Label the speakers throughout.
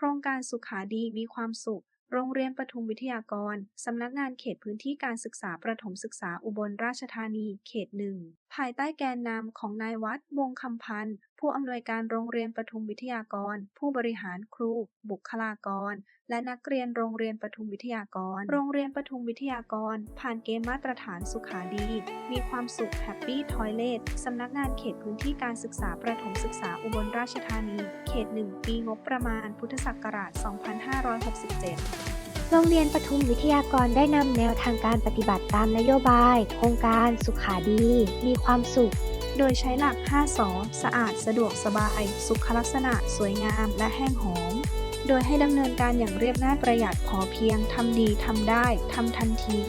Speaker 1: ครงการสุขาดีมีความสุข โรงเรียนปทุมวิทยากร สำนักงานเขตพื้นที่การศึกษาประถมศึกษาอุบลราชธานี เขตหนึ่ง ภายใต้แกนนำของนายวัดวงคำพันธ์ ผู้อำนวยการโรงเรียนปทุมวิทยากร ผู้บริหารครู บุคลากร และนักเรียนโรงเรียนปทุมวิทยากร โรงเรียนปทุมวิทยากร ผ่านเกณฑ์มาตรฐานสุขาดี มีความสุขแฮปปี้ทอยเลทสำนักงานเขตพื้นที่การศึกษาประถมศึกษาอุบลราชธานี เขตหนึ่งปีงบประมาณพุทธศักราช 2567
Speaker 2: โรงเรียนปทุมวิทยากรได้นำแนวทางการปฏิบัติตามนโยบาย โครงการสุขาดี มีความสุข
Speaker 1: โดยใช้หลัก 5 สอสะอาดสะดวกสบาย สุขลักษณะ สวยงามและแห้งหอม โดยให้ดำเนินการอย่างเรียบง่ายประหยัดพอเพียงทำดีทำได้ทำทันที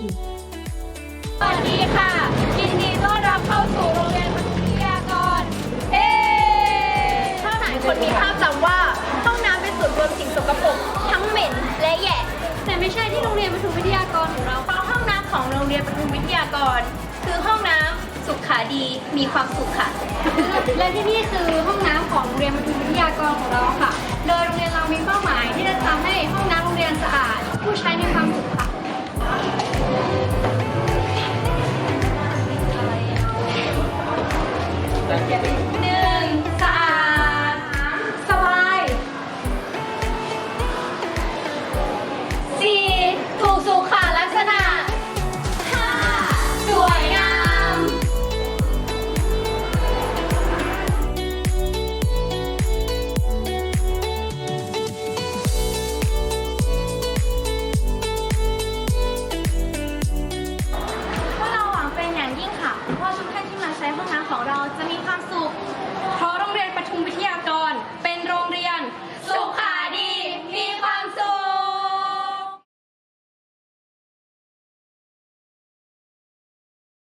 Speaker 3: สวัสดีค่ะ โรงเรียนปทุมวิทยากรของเราเพราะห้องน้ำของโรงเรียนปทุมวิทยากร คือห้องน้ำสุขาดีมีความสุขค่ะ
Speaker 4: และที่นี่คือห้องน้ำของโรงเรียนปทุมวิทยากรของเราค่ะ โดยโรงเรียนเรามีเป้าหมายที่จะทำให้ห้องน้ำโรงเรียนสะอาด ผู้ใช้มีความสุขค่ะ
Speaker 3: เ